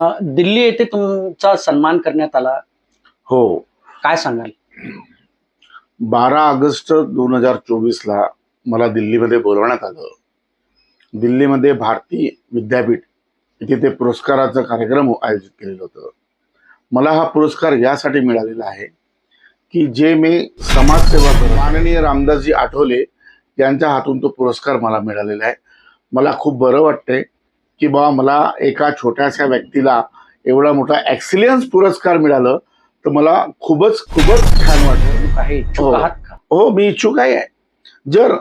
दिल्ली येथे तुमचा सन्मान करण्यात आला. हो. काय सांगाल? बारा ऑगस्ट दोन हजार चोवीसला मला दिल्लीमध्ये बोलवण्यात आलं. दिल्लीमध्ये भारती विद्यापीठ इथे ते पुरस्काराचा कार्यक्रम आयोजित केलेलं होतं. मला हा पुरस्कार यासाठी मिळालेला आहे की जे मी समाजसेवा करतो माननीय रामदासजी आठवले यांच्या हातून तो पुरस्कार मला मिळालेला आहे. मला खूप बरं वाटतंय की बाबा मला एका छोट्याशा व्यक्तीला एवढा मोठा ॲक्सिलियन्स पुरस्कार मिळालं तर मला खूपच खूपच छान वाटलं. काही इच्छुक हो. आहात का? हो मी इच्छुक आहे. जर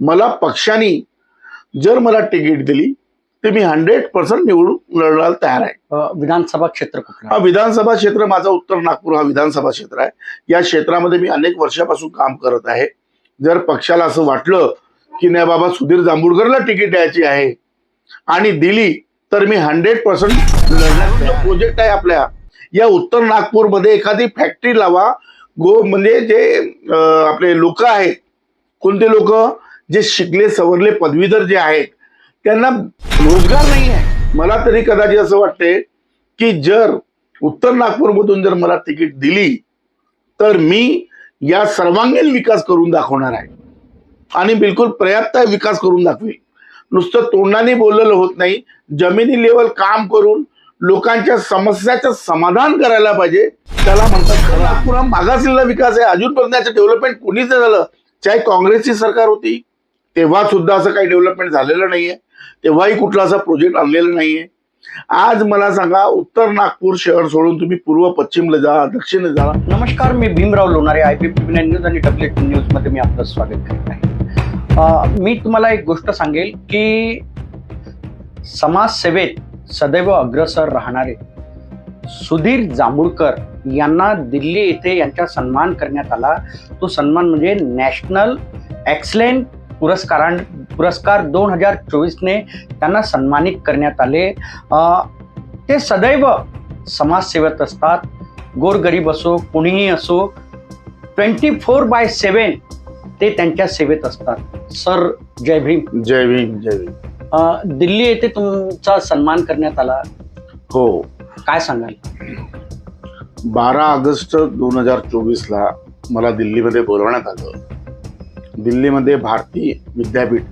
मला पक्षाने जर मला तिकीट दिली तर मी हंड्रेड पर्सेंट निवडून लढायला तयार आहे. विधानसभा क्षेत्र हा विधानसभा क्षेत्र माझा उत्तर नागपूर हा विधानसभा क्षेत्र आहे. या क्षेत्रामध्ये मी अनेक वर्षापासून काम करत आहे. जर पक्षाला असं वाटलं की नाही बाबा सुधीर जांभूळकरला तिकीट द्यायची आहे आणि दिली तर मी हंड्रेड पर्सेंट प्रोजेक्ट आहे आपल्या. या उत्तर नागपूरमध्ये एखादी फॅक्टरी लावा. गो म्हणजे जे आपले लोक आहेत. कोणते लोक? जे शिकले सवरले पदवीधर जे आहेत. त्यांना रोजगार नाही आहे. मला तरी कदाचित असं वाटते की जर उत्तर नागपूरमधून जर मला तिकीट दिली तर मी या सर्वांगीण विकास करून दाखवणार आहे. आणि बिलकुल पर्याप्त विकास करून दाखवेल. नुसतं तोंडाने बोललेलं होत नाही. जमिनी लेवल काम करून लोकांच्या समस्याचं समाधान करायला पाहिजे. त्याला म्हणतात खरं नागपूर हा मागासलेला विकास आहे. अजूनपर्यंत याचं डेव्हलपमेंट कोणीच झालं. चाहे काँग्रेसची सरकार होती तेव्हा सुद्धा असं काही डेव्हलपमेंट झालेलं नाही आहे तेव्हाही कुठला असा प्रोजेक्ट आणलेला नाही आहे आज मला सांगा उत्तर नागपूर शहर सोडून तुम्ही पूर्व पश्चिमला जा दक्षिणला जा. नमस्कार मी Bhimrao Lonare I P P news आणि डब्ल्यू न्यूजमध्ये मी आपलं स्वागत करत आहे. मी तुम्हाला एक गोष्ट सांगेल की समाजसेवेत सदैव अग्रसर राहणारे सुधीर जांभूळकर यांना दिल्ली येथे यांचा सन्मान करण्यात आला. तो सन्मान म्हणजे नॅशनल एक्सलेंट पुरस्कारां पुरस्कार दोन हजार चोवीसने त्यांना सन्मानित करण्यात आले. ते सदैव समाजसेवेत असतात. गोरगरीब असो कुणीही असो ट्वेंटी फोर बाय सेवन ते त्यांच्या सेवेत असतात. सर जय भीम. जय भीम जय भीम. दिल्ली येथे तुमचा सन्मान करण्यात आला. हो. काय सांगाल? बारा ऑगस्ट दोन हजार चोवीसला मला दिल्लीमध्ये बोलवण्यात आलं. दिल्लीमध्ये भारती विद्यापीठ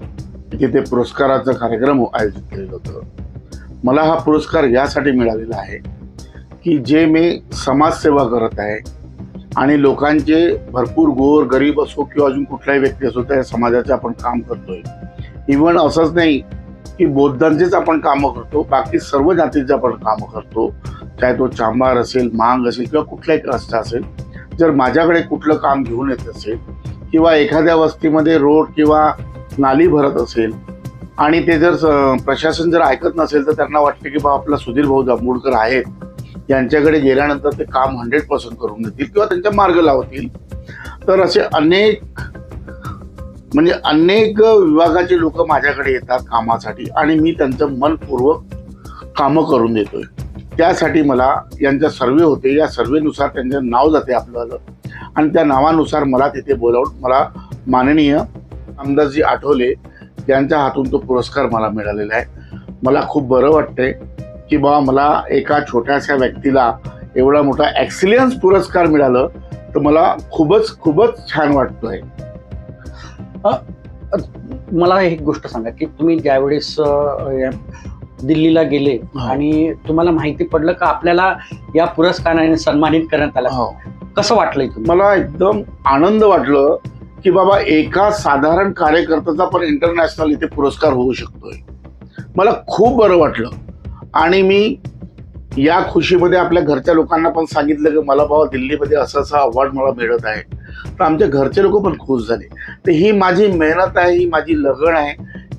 इथे ते पुरस्काराचा कार्यक्रम आयोजित केलेलं होतं. मला हा पुरस्कार यासाठी मिळालेला आहे की जे मी समाजसेवा करत आहे आणि लोकांचे भरपूर गोर गरीब असो किंवा अजून कुठलाही व्यक्ती असो त्या समाजाचे आपण काम करतोय. इव्हन असंच नाही की बौद्धांचेच आपण कामं करतो बाकी सर्व जातीचे आपण कामं करतो. चाहे तो चांभार असेल मांग असेल किंवा कुठलाही कष्ट असेल जर माझ्याकडे कुठलं काम घेऊन येत असेल किंवा एखाद्या वस्तीमध्ये रोड किंवा नाली भरत असेल आणि ते जर स- प्रशासन जर ऐकत नसेल तर त्यांना वाटते की बा आपला सुधीर भाऊ जांभूळकर आहेत. यांच्याकडे गेल्यानंतर ते काम हंड्रेड पर्सेंट करून देतील किंवा त्यांच्या मार्ग लावतील. तर असे अनेक म्हणजे अनेक विभागाचे लोक माझ्याकडे येतात कामासाठी आणि मी त्यांचं मनपूर्वक कामं करून देतोय. त्यासाठी मला यांचा सर्वे होते. या सर्वेनुसार त्यांचं नाव जाते आपल्याला. आणि त्या नावानुसार मला तिथे बोलावून मला माननीय आमदारजी आठवले यांच्या हातून तो पुरस्कार मला मिळालेला आहे. मला खूप बरं वाटतंय. की बाबा मला एका छोट्याशा व्यक्तीला एवढा मोठा ॲक्सिलियन्स पुरस्कार मिळालं तर मला खूपच खूपच छान वाटतोय. मला एक गोष्ट सांगा की तुम्ही ज्यावेळेस दिल्लीला गेले हो. आणि तुम्हाला माहिती पडलं का आपल्याला या पुरस्काराने सन्मानित करण्यात आलं? हो. कसं वाटलंय मला एकदम आनंद वाटलं की बाबा एका साधारण कार्यकर्त्याचा पण इंटरनॅशनल इथे पुरस्कार होऊ शकतोय. मला खूप बरं वाटलं. आणि मी या खुशीमध्ये आपल्या घरच्या लोकांना पण सांगितलं की मला बाबा दिल्लीमध्ये असं असं अवॉर्ड मला मिळत आहे. तर आमच्या घरचे लोक पण खुश झाले. तर ही माझी मेहनत आहे ही माझी लगन आहे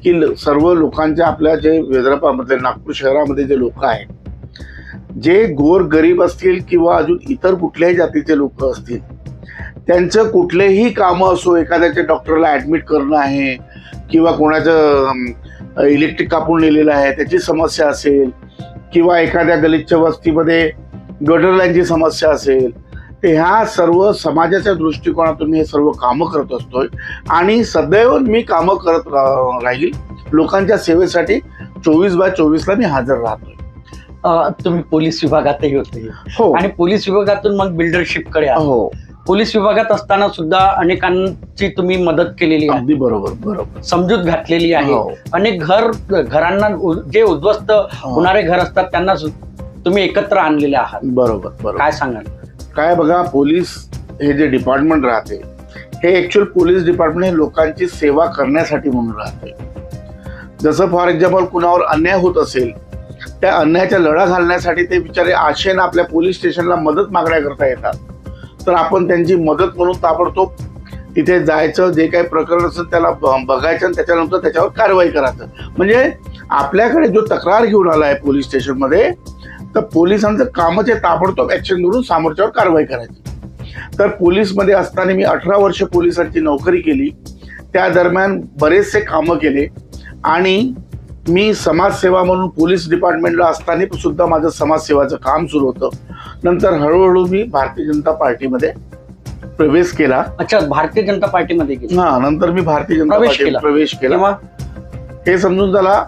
की ल- सर्व लोकांच्या आपल्या जे वेदरापामधले नागपूर शहरामध्ये जे लोक आहेत जे गोर गरीब असतील किंवा अजून इतर कुठल्याही जातीचे लोक असतील त्यांचं कुठलेही कामं असो एखाद्याच्या डॉक्टरला ॲडमिट करणं आहे किंवा कोणाचं इलेक्ट्रिक कापून नेलेलं आहे त्याची समस्या असेल किंवा एखाद्या गलिच्छ वस्तीमध्ये गटर लाईनची समस्या असेल तर ह्या सर्व समाजाच्या दृष्टिकोनातून मी हे सर्व कामं करत असतोय. आणि सदैव मी कामं करत रा- राहील. लोकांच्या सेवेसाठी चोवीस बाय चोवीसला मी हजर राहतोय. तुम्ही पोलीस विभागातही होते. हो. आणि पोलीस विभागातून मग बिल्डरशिपकडे आला. हो. पोलीस विभागात असताना सुद्धा अनेकांची तुम्ही मदत केलेली आहे. अगदी बरोबर बरोबर. समजूत घातलेली आहे. हो. अनेक घर घरांना उ- जे उद्ध्वस्त होणारे घर असतात त्यांना सु- तुम्ही एकत्र आणलेले आहात. बरोबर बरोबर. काय सांगाल? काय बघा पोलीस हे जे डिपार्टमेंट राहते हे ऍक्च्युअल पोलीस डिपार्टमेंट हे लोकांची सेवा करण्यासाठी म्हणून राहते. जसं फॉर एक्झाम्पल कुणावर अन्याय होत असेल त्या अन्यायाच्या लढा घालण्यासाठी ते बिचारे आशेनं आपल्या पोलीस स्टेशनला मदत मागण्याकरता येतात. तर आपण त्यांची मदत म्हणून ताबडतोब तिथे जायचं जे काही प्रकरण असेल त्याला ब- बघायचं आणि त्याच्यानंतर त्याच्यावर कारवाई करायचं. म्हणजे आपल्याकडे जो तक्रार घेऊन आला आहे पोलीस स्टेशनमध्ये तर पोलिसांचं कामच आहे ताबडतोब ऍक्शन करून समोरच्यावर कारवाई करायची. तर पोलीसमध्ये असताना मी अठरा वर्ष पोलिसांची नोकरी केली. त्या दरम्यान बरेचसे कामं केले. आणि मी समाजसेवा म्हणून पोलीस डिपार्टमेंटला असताना सुद्धा माझं समाजसेवाचं काम सुरू होतं. नंतर हळूहळू मी भारतीय जनता पार्टीमध्ये प्रवेश केला. अच्छा भारतीय जनता पार्टीमध्ये गेले. हा नंतर मी भारतीय जनता प्रवेश पार्टीत केला. प्रवेश केला. हे समजून झाला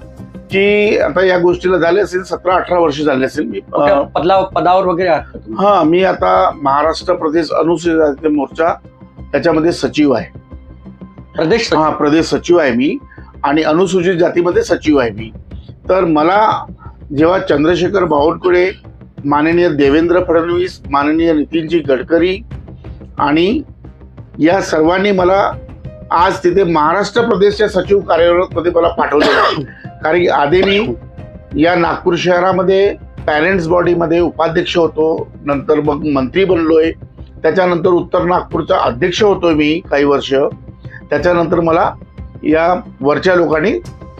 की आता या गोष्टीला झाले असेल सतरा अठरा वर्ष झाले असेल मी. कुठल्या अं, पदला पदावर वगैरे आहात का तुम्ही? हा मी आता महाराष्ट्र प्रदेश अनुसूचित जाती मोर्चा त्याच्यामध्ये सचिव आहे. प्रदेश सचिव. हा प्रदेश सचिव आहे मी. आणि अनुसूचित जातीमध्ये सचिव आहे मी. तर मला जेव्हा चंद्रशेखर बावनकुळे माननीय देवेंद्र फडणवीस माननीय नितीनजी गडकरी आणि या सर्वांनी मला आज तिथे महाराष्ट्र प्रदेशच्या सचिव कार्यालयामध्ये मला पाठवलेलं आहे कारण की आधी मी या नागपूर शहरामध्ये पॅरेंट्स बॉडीमध्ये उपाध्यक्ष होतो नंतर मग मंत्री बनलोय. त्याच्यानंतर उत्तर नागपूरचा अध्यक्ष होतोय मी काही वर्ष. त्याच्यानंतर मला या वरच्या लोकांनी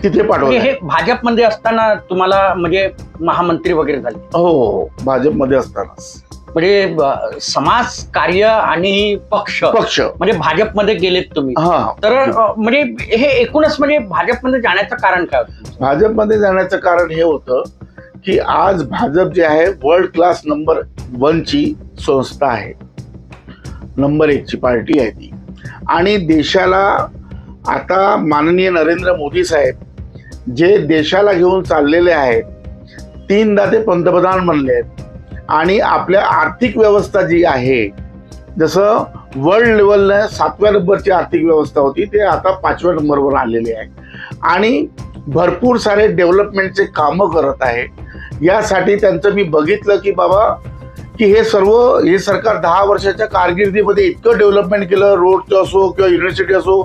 तिथे पाठवलं हे भाजपमध्ये असताना तुम्हाला म्हणजे महामंत्री वगैरे झाले? हो हो भाजपमध्ये असतानाच म्हणजे समाज कार्य आणि पक्ष पक्ष. म्हणजे भाजपमध्ये गेलेत तुम्ही. हा. तर म्हणजे हे एकूणच म्हणजे भाजपमध्ये जाण्याचं कारण काय होतं? भाजपमध्ये जाण्याचं कारण हे होतं की आज भाजप जे आहे वर्ल्ड क्लास नंबर वनची संस्था आहे. नंबर एकची पार्टी आहे ती. आणि देशाला आता माननीय नरेंद्र मोदी साहेब जे देशाला घेऊन चाललेले आहेत तीनदा ते पंतप्रधान बनले आहेत. आणि आपल्या आर्थिक व्यवस्था जी आहे जसं वर्ल्ड लेवलला सातव्या नंबरची आर्थिक व्यवस्था होती ते आता पाचव्या नंबरवर आलेली आहे. आणि भरपूर सारे डेव्हलपमेंटचे कामं करत आहे. यासाठी त्यांचं मी बघितलं की बाबा की हे सर्व हे सरकार दहा वर्षाच्या कारकिर्दीमध्ये इतकं डेव्हलपमेंट केलं रोडचं असो किंवा युनिव्हर्सिटी असो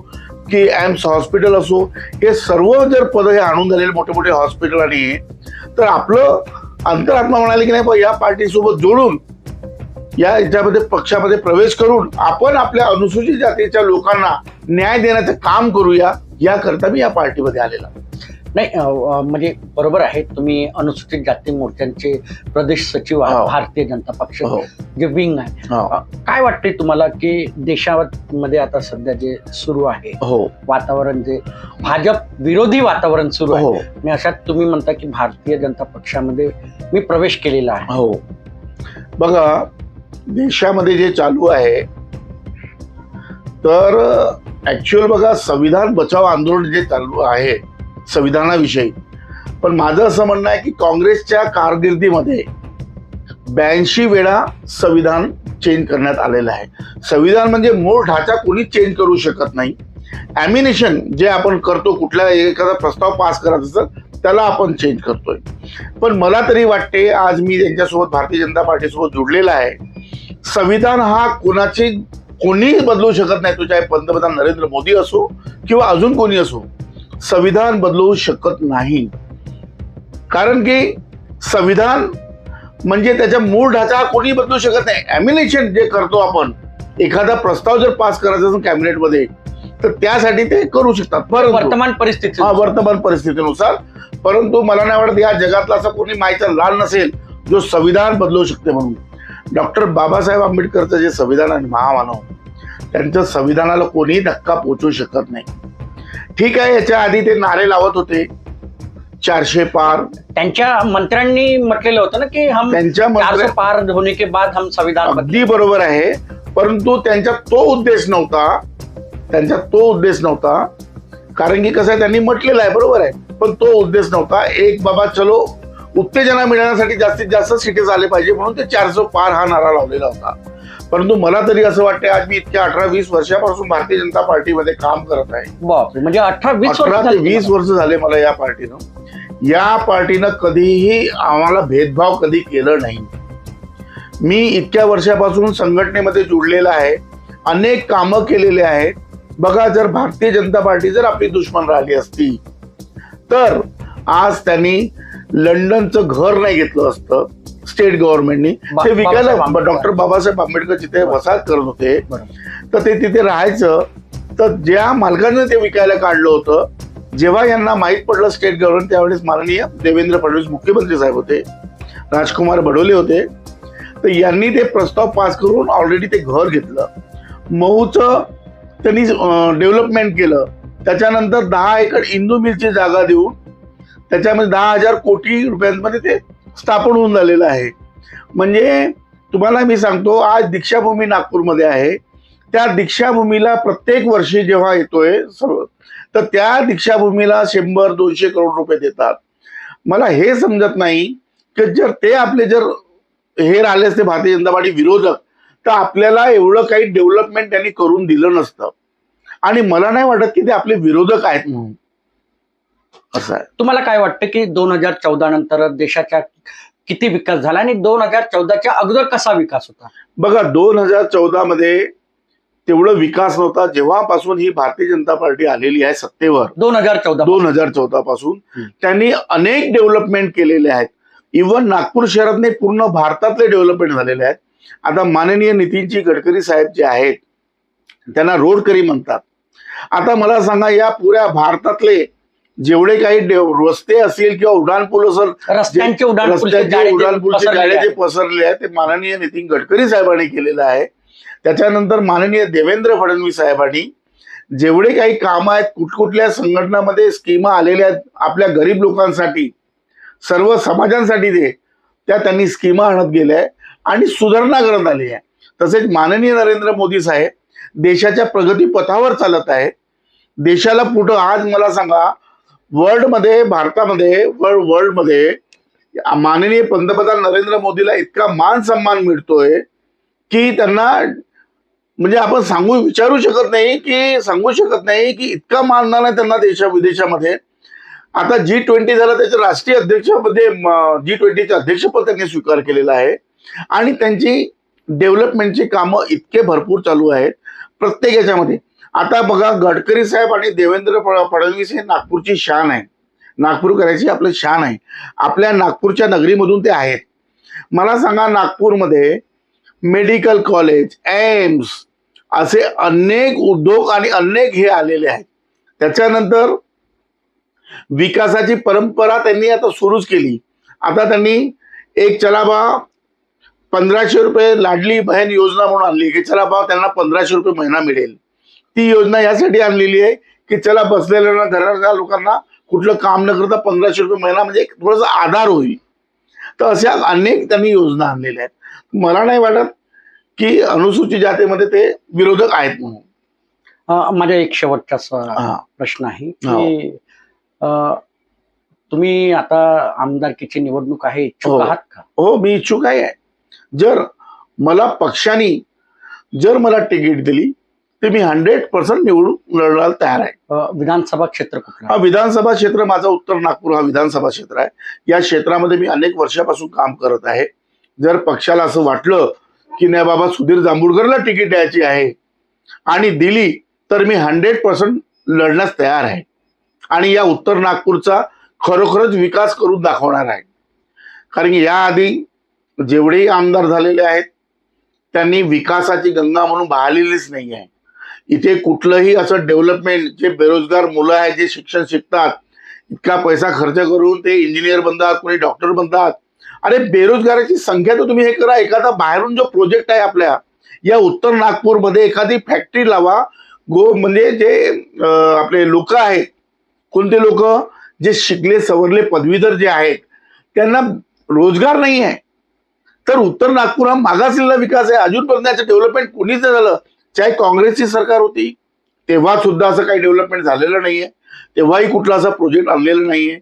की एम्स हॉस्पिटल असो हे सर्व जर पदं हे आणून झालेले मोठे मोठे हॉस्पिटल आणि तर आपलं अंतरात्मा म्हणाले की नाही या पार्टीसोबत जोडून या याच्यामध्ये पक्षामध्ये प्रवेश करून आपण आपल्या अनुसूचित जातीच्या लोकांना न्याय देण्याचं काम करूया याकरता मी या पार्टीमध्ये आलेला नाही म्हणजे बरोबर आहे तुम्ही अनुसूचित जाती मोर्चांचे प्रदेश सचिव आहात हो. भारतीय जनता पक्ष हो. जे विंग आहे. हो. काय वाटते तुम्हाला की देशामध्ये आता सध्या जे सुरू आहे हो. वातावरण जे भाजप विरोधी वातावरण सुरू आहे. आणि अशात तुम्ही म्हणता की भारतीय जनता पक्षामध्ये मी प्रवेश केलेला आहे. हो. बघा देशामध्ये जे चालू आहे तर ऍक्च्युअल बघा संविधान बचाव आंदोलन जे चालू आहे संविधानाविषयी. पण माझं असं म्हणणं आहे की काँग्रेसच्या कारकिर्दीमध्ये ब्याऐंशी वेळा संविधान चेंज करण्यात आलेलं आहे. संविधान म्हणजे मूळ ढाचा कोणीच चेंज करू शकत नाही. ॲमिनेशन जे आपण करतो कुठल्या एखादा प्रस्ताव पास करायचा असेल त्याला आपण चेंज करतोय. पण मला तरी वाटते आज मी त्यांच्यासोबत भारतीय जनता पार्टीसोबत जुडलेला आहे. संविधान हा कोणाचे कोणीही बदलू शकत नाही तो चाहे पंतप्रधान नरेंद्र मोदी असो किंवा अजून कोणी असो. संविधान बदलवू शकत नाही. कारण की संविधान म्हणजे त्याच्या मूळ ढाचा कोणी बदलू शकत नाही. ॲमिनेशन जे करतो आपण एखादा प्रस्ताव जर पास करायचा असेल कॅबिनेटमध्ये तर त्यासाठी ते करू शकतात. परंतु वर्तमान परिस्थिती. हा वर्तमान परिस्थितीनुसार. परंतु मला नाही वाटत या जगातला असं कोणी माहीचा लाल नसेल जो संविधान बदलू शकते म्हणून. डॉक्टर बाबासाहेब आंबेडकरचं जे संविधान आहे महामानव त्यांच्या संविधानाला कोणीही धक्का पोचवू शकत नाही. ठीक आहे याच्या आधी ते नारे लावत होते. चारशे पार. त्यांच्या मंत्र्यांनी म्हटलेलं होतं ना की हम त्यांच्या मंत्र्या- पार होने के बाद हम संविधान बदलेंगे. अगदी बरोबर आहे. परंतु त्यांचा तो उद्देश नव्हता. त्यांचा तो उद्देश नव्हता. कारण की कसं आहे त्यांनी म्हटलेलं आहे बरोबर आहे. पण तो उद्देश नव्हता. एक बाबा चलो उत्तेजना मिळण्यासाठी जास्तीत जास्त सीटेस आले पाहिजे म्हणून ते चारशे पार हा नारा लावलेला होता. परंतु मला तरी असं वाटतं आज मी इतक्या अठरा वीस वर्षापासून भारतीय जनता पार्टीमध्ये काम करत आहे. म्हणजे अठरा वीस अठरा वर्ष ते वीस. वर्ष झाले मला या पार्टीनं. या पार्टीनं कधीही आम्हाला भेदभाव कधी केलं नाही. मी इतक्या वर्षापासून संघटनेमध्ये जुडलेला आहे अनेक कामं केलेले आहेत. बघा जर भारतीय जनता पार्टी जर आपली दुश्मन राहिली असती तर आज त्यांनी लंडनचं घर नाही घेतलं असतं. स्टेट गव्हर्नमेंटनी ते विकायला. डॉक्टर बाबासाहेब आंबेडकर जिथे वसाहत करत होते. तर ते तिथे राहायचं. तर ज्या मालकाने ते विकायला काढलं होतं जेव्हा यांना माहीत पडलं स्टेट गव्हर्नमेंट त्यावेळेस माननीय देवेंद्र फडणवीस मुख्यमंत्री साहेब होते राजकुमार बडोले होते. तर यांनी ते प्रस्ताव पास करून ऑलरेडी ते घर घेतलं. मऊचं त्यांनी डेव्हलपमेंट केलं. त्याच्यानंतर दहा एकर इंदू मिलची जागा देऊन त्याच्यामध्ये दहा हजार कोटी रुपयांमध्ये ते स्थापन होऊन झालेलं आहे. म्हणजे तुम्हाला मी सांगतो आज दीक्षाभूमी नागपूरमध्ये आहे. त्या दीक्षाभूमीला प्रत्येक वर्षी जेव्हा येतोय सर्व तर त्या दीक्षाभूमीला शंभर दोनशे करोड रुपये देतात. मला हे समजत नाही की जर ते आपले जर हे राहिले असते भारतीय जनता पार्टी विरोधक तर आपल्याला एवढं काही डेव्हलपमेंट त्यांनी करून दिलं नसतं. आणि मला नाही वाटत की ते आपले विरोधक आहेत म्हणून. असं आहे. तुम्हाला काय वाटतं की दोन हजार चौदा नंतर देशाच्या किती विकास झाला आणि दोन हजार चौदाच्या अगोदर कसा विकास होता? बघा दोन हजार चौदा मध्ये तेवढं विकास नव्हता. जेव्हापासून ही भारतीय जनता पार्टी आलेली आहे सत्तेवर दोन हजार चौदा दोन हजार चौदा पासून. त्यांनी अनेक डेव्हलपमेंट केलेले आहेत. इव्हन नागपूर शहरात नाही पूर्ण भारतातले डेव्हलपमेंट झालेले आहेत. आता माननीय नितीनजी गडकरी साहेब जे आहेत त्यांना रोडकरी म्हणतात. आता मला सांगा या पुऱ्या भारतातले जेवढे काही रस्ते असतील किंवा उड्डाणपूल असेल रस्त्यांचे उड्डाणपूलचे जाळे जे. पसरले आहेत ते माननीय नितीन गडकरी साहेबांनी केलेलं आहे. त्याच्यानंतर माननीय देवेंद्र फडणवीस साहेबांनी जेवढे काही काम आहेत कुठकुठल्या संघटनामध्ये स्कीमा आलेल्या आहेत आपल्या गरीब लोकांसाठी सर्व समाजांसाठी ते त्या त्यांनी स्कीमा आणत गेल्या आणि सुधारणा करत आली आहे. तसेच माननीय नरेंद्र मोदी साहेब देशाच्या प्रगती पथावर चालत आहे देशाला पुढं आज मला सांगा वर्ल्डमध्ये भारतामध्ये वर्ल्ड वर्ल्डमध्ये माननीय पंतप्रधान नरेंद्र मोदीला इतका मान सन्मान मिळतोय की त्यांना म्हणजे आपण सांगू विचारू शकत नाही की सांगू शकत नाही की इतका मानणार आहे त्यांना देशा विदेशामध्ये. आता जी ट्वेंटी झालं त्याच्या राष्ट्रीय अध्यक्षपदे जी ट्वेंटीचे अध्यक्षपद त्यांनी स्वीकार केलेला आहे. आणि त्यांची डेव्हलपमेंटची कामं इतके भरपूर चालू आहेत. प्रत्येक याच्यामध्ये आता बघा गडकरी साहेब आणि देवेंद्र फड- फडणवीस हे नागपूरची शान आहे. नागपूरकरांची आपलं शान आहे. आपल्या नागपूरच्या नगरीमधून ते आहेत. मला सांगा नागपूरमध्ये मेडिकल कॉलेज एम्स असे अनेक उद्योग आणि अनेक हे आलेले आहेत. त्याच्यानंतर विकासाची परंपरा त्यांनी आता सुरूच केली. आता त्यांनी एक चला बा पंधराशे रुपये लाडली बहीण योजना म्हणून आणली. की चला बा त्यांना पंधराशे रुपये महिना मिळेल. ती योजना यासाठी आणलेली आहे की चला बसलेल्या घराच्या लोकांना कुठलं काम न करता पंधराशे रुपये महिना म्हणजे एक थोडासा आधार होईल तर अशा अनेक त्यांनी योजना आणलेल्या आहेत मला नाही वाटत की अनुसूचित जातीमध्ये ते विरोधक आहेत म्हणून अं, माझा एक शेवटचा. प्रश्न आहे हो. की तुम्ही आता आमदारकीची निवडणूक आहे इच्छुक हो. आहात का हो मी इच्छुक आहे जर मला पक्षाने जर मला तिकीट दिली तर मी हंड्रेड पर्सेंट निवडून लढायला तयार आहे. विधानसभा क्षेत्र हा विधानसभा क्षेत्र माझा उत्तर नागपूर हा विधानसभा क्षेत्र आहे. या क्षेत्रामध्ये मी अनेक वर्षापासून काम करत आहे. जर पक्षाला असं वाटलं की नाही बाबा सुधीर जांभूळकरला तिकीट द्यायची आहे आणि दिली तर मी हंड्रेड पर्सेंट लढण्यास तयार आहे. आणि या उत्तर नागपूरचा खरोखरच विकास करून दाखवणार आहे. कारण की याआधी जेवढेही आमदार झालेले आहेत त्यांनी विकासाची गंगा म्हणून वाहिलेलीच नाही आहे इथे कुठलंही असं डेव्हलपमेंट जे बेरोजगार मुलं आहेत जे शिक्षण शिकतात इतका पैसा खर्च करून ते इंजिनियर बनतात कोणी डॉक्टर बनतात. अरे बेरोजगाराची संख्या तर तुम्ही हे करा. एखादा बाहेरून जो प्रोजेक्ट आहे आपल्या या उत्तर नागपूरमध्ये एखादी फॅक्टरी लावा. गो म्हणजे जे आपले लोक आहेत कोणते लोक? जे शिकले सवरले पदवीधर जे आहेत त्यांना रोजगार नाही आहे तर उत्तर नागपूर हा मागासलेला विकास आहे. अजूनपर्यंत याचं डेव्हलपमेंट कोणीच नाही झालं. चाहे काँग्रेसची सरकार होती तेव्हा सुद्धा असं काही डेव्हलपमेंट झालेलं नाहीये. तेव्हाही कुठला असा प्रोजेक्ट आणलेला नाहीये.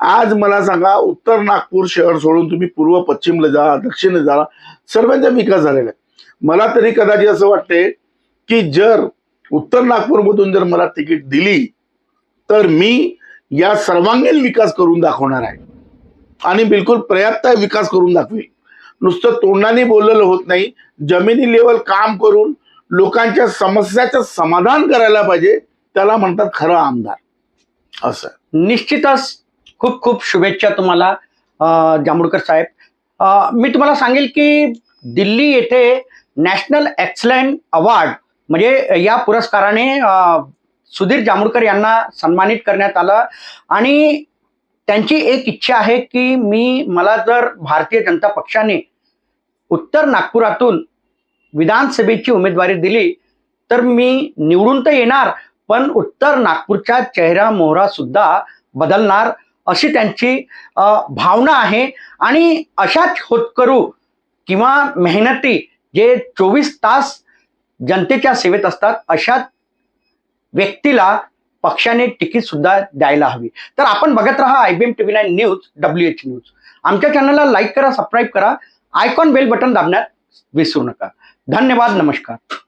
आज मला सांगा उत्तर नागपूर शहर सोडून तुम्ही पूर्व पश्चिमला जा दक्षिण जा सर्वांचा विकास झालेला आहे. मला तरी कदाचित असं वाटते की जर उत्तर नागपूरमधून जर मला तिकीट दिली तर मी या सर्वांगीण विकास करून दाखवणार आहे. आणि बिलकुल प्रयत्न विकास करून दाखवेल. नुसतं तोंडाने बोललेलं होत नाही. जमिनी लेवल काम करून लोकांच्या समस्याचं समाधान करायला पाहिजे त्याला म्हणतात खरं आमदार. असं. निश्चितच खूप खूप शुभेच्छा तुम्हाला अं, जांभूळकर साहेब. मी तुम्हाला सांगेल की दिल्ली येथे नॅशनल एक्सलंट अवॉर्ड म्हणजे या पुरस्काराने सुधीर जांभूळकर यांना सन्मानित करण्यात आलं. आणि त्यांची एक इच्छा आहे की मी मला जर भारतीय जनता पक्षाने उत्तर नागपुरातून विधानसभेची उमेदवारी दिली तर मी निवडून तर येणार पण उत्तर नागपूरच्या चेहरा मोहरा सुद्धा बदलणार अशी त्यांची भावना आहे. आणि अशाच होतकरू किंवा मेहनती जे चोवीस तास जनतेच्या सेवेत असतात अशा व्यक्तीला पक्षाने तिकीट सुद्धा द्यायला हवी. तर आपण बघत राहा I B M T V nine news W H news. आमच्या चॅनलला लाईक करा सबस्क्राईब करा. आयकॉन बेल बटन दाबण्यात विसरू नका. धन्यवाद नमस्कार.